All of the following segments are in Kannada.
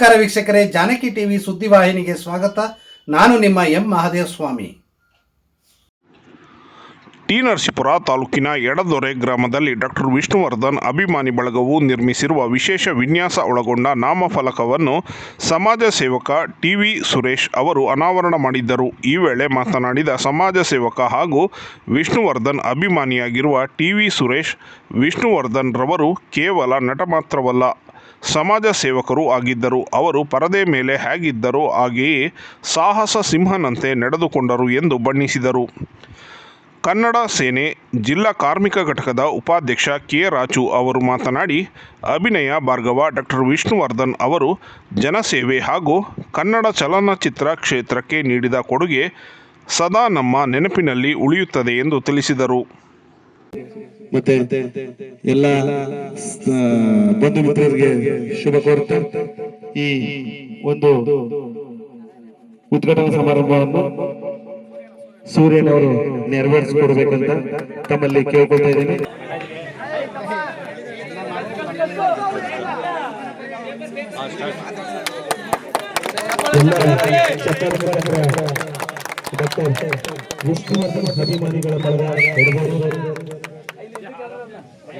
ನಮಸ್ಕಾರ ವೀಕ್ಷಕರೇ, ಜಾನಕಿ ಟಿವಿ ಸುದ್ದಿವಾಹಿನಿಗೆ ಸ್ವಾಗತ. ನಾನು ನಿಮ್ಮ ಎಂ ಮಹಾದೇವ ಸ್ವಾಮಿ ಟಿ ನರಸೀಪುರ ತಾಲೂಕಿನ ಎಡದೊರೆ ಗ್ರಾಮದಲ್ಲಿ ಡಾಕ್ಟರ್ ವಿಷ್ಣುವರ್ಧನ್ ಅಭಿಮಾನಿ ಬಳಗವು ನಿರ್ಮಿಸಿರುವ ವಿಶೇಷ ವಿನ್ಯಾಸ ಒಳಗೊಂಡ ನಾಮಫಲಕವನ್ನು ಸಮಾಜ ಸೇವಕ ಟಿ ವಿ ಸುರೇಶ್ ಅವರು ಅನಾವರಣ ಮಾಡಿದ್ದರು. ಈ ವೇಳೆ ಮಾತನಾಡಿದ ಸಮಾಜ ಸೇವಕ ಹಾಗೂ ವಿಷ್ಣುವರ್ಧನ್ ಅಭಿಮಾನಿಯಾಗಿರುವ ಟಿ ವಿ ಸುರೇಶ್, ವಿಷ್ಣುವರ್ಧನ್ ರವರು ಕೇವಲ ನಟ ಮಾತ್ರವಲ್ಲ ಸಮಾಜ ಸೇವಕರು ಆಗಿದ್ದರು. ಅವರು ಪರದೆ ಮೇಲೆ ಹೇಗಿದ್ದರೋ ಹಾಗೆಯೇ ಸಾಹಸ ಸಿಂಹನಂತೆ ನಡೆದುಕೊಂಡರು ಎಂದು ಬಣ್ಣಿಸಿದರು. ಕನ್ನಡ ಸೇನೆ ಜಿಲ್ಲಾ ಕಾರ್ಮಿಕ ಘಟಕದ ಉಪಾಧ್ಯಕ್ಷ ಕೆ ರಾಜು ಅವರು ಮಾತನಾಡಿ, ಅಭಿನಯ ಭಾರ್ಗವ ಡಾಕ್ಟರ್ ವಿಷ್ಣುವರ್ಧನ್ ಅವರು ಜನಸೇವೆ ಹಾಗೂ ಕನ್ನಡ ಚಲನಚಿತ್ರ ಕ್ಷೇತ್ರಕ್ಕೆ ನೀಡಿದ ಕೊಡುಗೆ ಸದಾ ನಮ್ಮ ನೆನಪಿನಲ್ಲಿ ಉಳಿಯುತ್ತದೆ ಎಂದು ತಿಳಿಸಿದರು. ಮತ್ತೆ ಎಲ್ಲ ಬಂಧು ಮಿತ್ರರಿಗೆ ಶುಭ ಕೋರುತ್ತಾ ಈ ಒಂದು ಉದ್ಘಾಟನಾ ಸಮಾರಂಭವನ್ನು ಸೂರ್ಯನವರು ನೆರವೇರಿಸಿಕೊಡ್ಬೇಕಂತ ತಮ್ಮಲ್ಲಿ ಕೇಳ್ಕೊಳ್ತಾ ಇದ್ದೀನಿ. ಡಾಕ್ಟರ್ ವಿಷ್ಣುವರ್ಧನ್ ಅಭಿಮಾನಿಗಳ ಬಳಗ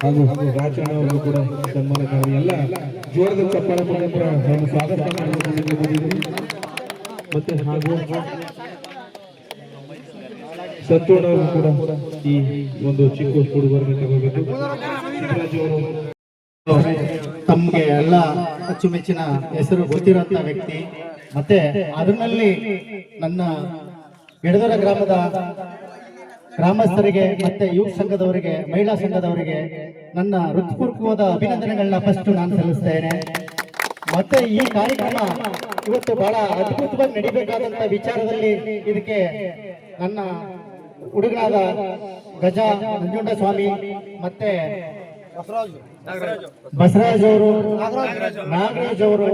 ಹಾಗೂ ರಾಜಣ್ಣ ಅವರು ಕೂಡ ಸನ್ಮಾನಕ್ಕಾಗಿ ಎಲ್ಲ ಜೋರದ ಚಪ್ಪಾಳೆ ಮುಖಾಂತರ ನಾನು ಸ್ವಾಗತ ಮಾಡಿಕೊಂಡು ಮತ್ತೆ ಹಾಗೂ ಸತ್ತೋಣ ಅವರು ಕೂಡ ಈ ಒಂದು ಚಿಕ್ಕ ಹುಡುಗರನ್ನು ತಗೋಬೇಕು. ಶಿವರಾಜ್ ಅವರು ತಮ್ಗೆ ಎಲ್ಲ ಅಚ್ಚುಮೆಚ್ಚಿನ ಹೆಸರು ಗೊತ್ತಿರುವಂತ ವ್ಯಕ್ತಿ. ಮತ್ತೆ ಅದರಲ್ಲಿ ನನ್ನ ಎಡದರ ಗ್ರಾಮದ ಗ್ರಾಮಸ್ಥರಿಗೆ ಮತ್ತೆ ಯೂತ್ ಸಂಘದವರಿಗೆ, ಮಹಿಳಾ ಸಂಘದವರಿಗೆ ನನ್ನ ಹೃತ್ಪೂರ್ವಕವಾದ ಅಭಿನಂದನೆಗಳನ್ನ ಫಸ್ಟ್ ನಾನು ಸಲ್ಲಿಸ್ತೇನೆ. ಮತ್ತೆ ಈ ಕಾರ್ಯಕ್ರಮ ಇವತ್ತು ಬಹಳ ಅದ್ಭುತವಾಗಿ ನಡಿಬೇಕಾದಂತ ವಿಚಾರದಲ್ಲಿ ಇದಕ್ಕೆ ನನ್ನ ಹುಡುಗನಾದ ಗಜ ನಂಜುಂಡ ಸ್ವಾಮಿ ಮತ್ತೆ ಬಸವರಾಜ್ ಅವರು, ನಾಗರಾಜ್ ಅವರು,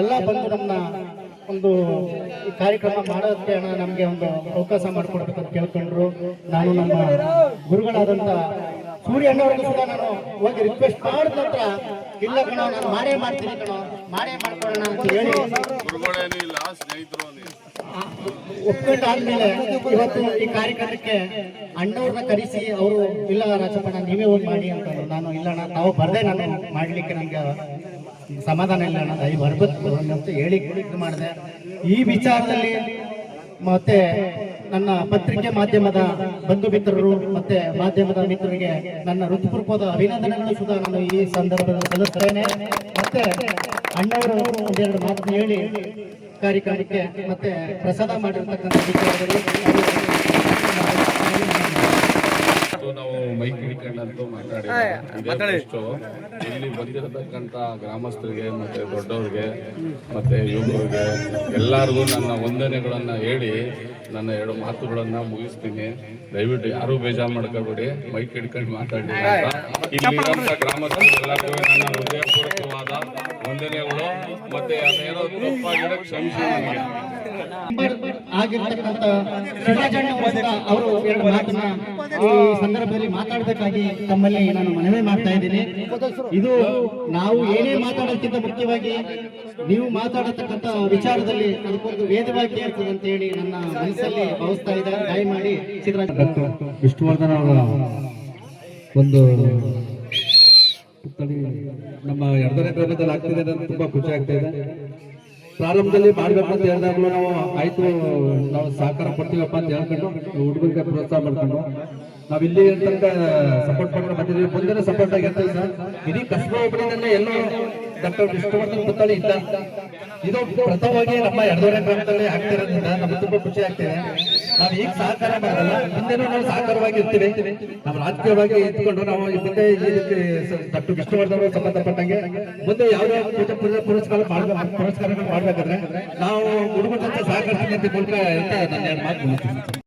ಎಲ್ಲ ಬಂದು ನಮ್ಮ ಒಂದು ಕಾರ್ಯಕ್ರಮ ಮಾಡೋದಕ್ಕೆ ಅಣ್ಣ ನಮಗೆ ಒಂದು ಅವಕಾಶ ಅಂತ ಕೇಳ್ಕೊಂಡ್ರು. ನಾನು ನಮ್ಮ ಗುರುಗಳಾದಂತ ಸೂರ್ಯ ಅಣ್ಣವ್ರಿಗೂ ಕೂಡ ನಾನು ಹೋಗಿ ರಿಕ್ವೆಸ್ಟ್ ಮಾಡಿದ ನಂತರ, ಇಲ್ಲ ಕಣ, ನಾನು ಮಾಡೇ ಮಾಡ್ತೀನಿ ಕಣ ಮಾಡೇ ಮಾಡ್ಕೊಳ್ಳೋಣ ಅಂತ ಹೇಳಿ. ಒಪ್ಪಿಟ್ಟಾದ್ಮೇಲೆ ಇವತ್ತು ಈ ಕಾರ್ಯಕ್ರಮಕ್ಕೆ ಅಣ್ಣವ್ರನ್ನ ಕರೆಸಿ ಅವರು, ಇಲ್ಲ ರಾಜಪ್ಪಣ್ಣ ನೀವೇ ಹೋಗಿ ಮಾಡಿ ಅಂತಂದ್ರು ನಾನು, ಇಲ್ಲ ಅಣ್ಣ, ತಾವು ಬರದೆ ನಾನು ಮಾಡ್ಲಿಕ್ಕೆ ನಮ್ಗೆ ಸಮಾಧಾನ ಇಲ್ಲ ಅಣ್ಣ. ದಯ ಬರ್ಬೇಕು ಅಂತ ಹೇಳಿ ಇದು ಮಾಡಿದೆ. ಈ ವಿಚಾರದಲ್ಲಿ ಮತ್ತೆ ನನ್ನ ಪತ್ರಿಕೆ ಮಾಧ್ಯಮದ ಬಂಧು ಮಿತ್ರರು ಮತ್ತೆ ಮಾಧ್ಯಮದ ಮಿತ್ರರಿಗೆ ನನ್ನ ಋತುಪೂರ್ವದ ಅಭಿನಂದನೆಗಳು ಸುಧಾ. ನಾನು ಈ ಸಂದರ್ಭದಲ್ಲಿ ಸಲ್ಲಿಸ್ತೇನೆ. ಮತ್ತೆ ಅಣ್ಣವರು ಒಂದೆರಡು ಮಾತು ಹೇಳಿ ಕಾರ್ಯಕ್ರಮಕ್ಕೆ ಮತ್ತೆ ಪ್ರಸಾದ ಮಾಡಿರ್ತಕ್ಕಂಥ ವಿಚಾರದಲ್ಲಿ ಇವತ್ತು ನಾವು ಮೈಕ್ ಹಿಡ್ಕೊಂಡಂತೂ ಮಾತಾಡಿ. ಇಲ್ಲಿ ಬಂದಿರತಕ್ಕಂಥ ಗ್ರಾಮಸ್ಥರಿಗೆ ಮತ್ತೆ ದೊಡ್ಡವ್ರಿಗೆ ಮತ್ತೆ ಯುವಕರಿಗೆ ಎಲ್ಲರಿಗೂ ನನ್ನ ವಂದನೆಗಳನ್ನ ಹೇಳಿ ನನ್ನ ಎರಡು ಮಾತುಗಳನ್ನ ಮುಗಿಸ್ತೀನಿ. ದಯವಿಟ್ಟು ಯಾರು ಬೇಜಾರು ಮಾಡ್ಕೋಬೇಡಿ. ಮೈಕ್ ಹಿಡ್ಕೊಂಡು ಮಾತಾಡಿ ಗ್ರಾಮಸ್ಥರಿಗೆಲ್ಲರಿಗೂ ನನ್ನ ಅವರು ಎರಡು ಈ ಸಂದರ್ಭದಲ್ಲಿ ಮಾತಾಡಬೇಕಾಗಿ ತಮ್ಮಲ್ಲಿ ನಾನು ಮನವಿ ಮಾಡ್ತಾ ಇದ್ದೀನಿ. ಇದು ನಾವು ಏನೇ ಮಾತಾಡೋಕ್ಕಿಂತ ಮುಖ್ಯವಾಗಿ ನೀವು ಮಾತಾಡತಕ್ಕಂಥ ವಿಚಾರದಲ್ಲಿ ಅದಕ್ಕೊಂದು ವೇದವಾಗಿ ಇರ್ತದೆ ಅಂತ ಹೇಳಿ ನನ್ನ ಮನಸ್ಸಲ್ಲಿ ಭಾವಿಸ್ತಾ ಇದ್ದಾರೆ ದಯಮಾಡಿ ಮಾಡಿ ವಿಷ್ಣುವರ್ಧನ್ ಅವರ ಒಂದು ನಮ್ಮ ಎರಡನೇ ಗ್ರಾಮದಲ್ಲಿ ಆಗ್ತಿದೆ ತುಂಬಾ ಖುಷಿ ಆಗ್ತಾ ಇದೆ. ಪ್ರಾರಂಭದಲ್ಲಿ ಮಾಡ್ಬೇಕು ಅಂತ ಹೇಳಿದಾಗಲೂ ನಾವು ಆಯ್ತು, ನಾವು ಸಹಕಾರ ಕೊಡ್ತೀವಪ್ಪ ಅಂತ ಹೇಳ್ಕೊಂಡು ಹುಡುಗರಿಗೆ ಪ್ರೋತ್ಸಾಹ ಮಾಡ್ಕೊಂಡು ನಾವ್ ಇಲ್ಲಿ ತನಕ ಸಪೋರ್ಟ್ ಮಾಡ್ಕೊಂಡು ಬಂದಿದ್ದೀವಿ. ಮುಂದೆ ಸಪೋರ್ಟ್ ಆಗಿರ್ತೀವಿ ಸರ್. ಇಡೀ ಕಸ್ಬಾ ಒಬ್ಬರಿಂದಲೇ ಎಲ್ಲೋ ಡಾಕ್ಟರ್ ವಿಷ್ಣುವರ್ಧನ್ ಪುತ್ಥಳಿ ಇಲ್ಲ ಇದು ಪ್ರಥಮವಾಗಿ ನಮ್ಮ ಎರಡೂವರೆ ಗ್ರಾಮದಲ್ಲಿ ಆಗ್ತಿರೋದ್ರಿಂದ ನಮ್ಗೆ ತುಂಬಾ ಖುಷಿ ಆಗ್ತಿದೆ. ನಾವು ಈಗ ಸಹಕಾರ ಮಾಡಲ್ಲ, ಮುಂದೆನೂ ನಾವು ಸಹಕಾರವಾಗಿ ಇರ್ತೀವಿ ನಾವು ರಾಜಕೀಯವಾಗಿ ಇದ್ಕೊಂಡು ನಾವು ಮುಂದೆ ಡಾಕ್ಟರ್ ವಿಷ್ಣುವರ್ಧನ್ ಸಂಬಂಧಪಟ್ಟಂಗೆ ಮುಂದೆ ಯಾವ್ದೇ ಪೂಜೆ ಪೂಜೆ ಪುರಸ್ಕಾರ ಪುರಸ್ಕಾರಗಳು ಮಾಡ್ಬೇಕಾದ್ರೆ ನಾವು ಹುಡುಗರ ಸಹಕಾರ ಅಂತ ಮೂಲಕ ಹೇಳ್ತಾ ನನ್ನ ಮಾತು.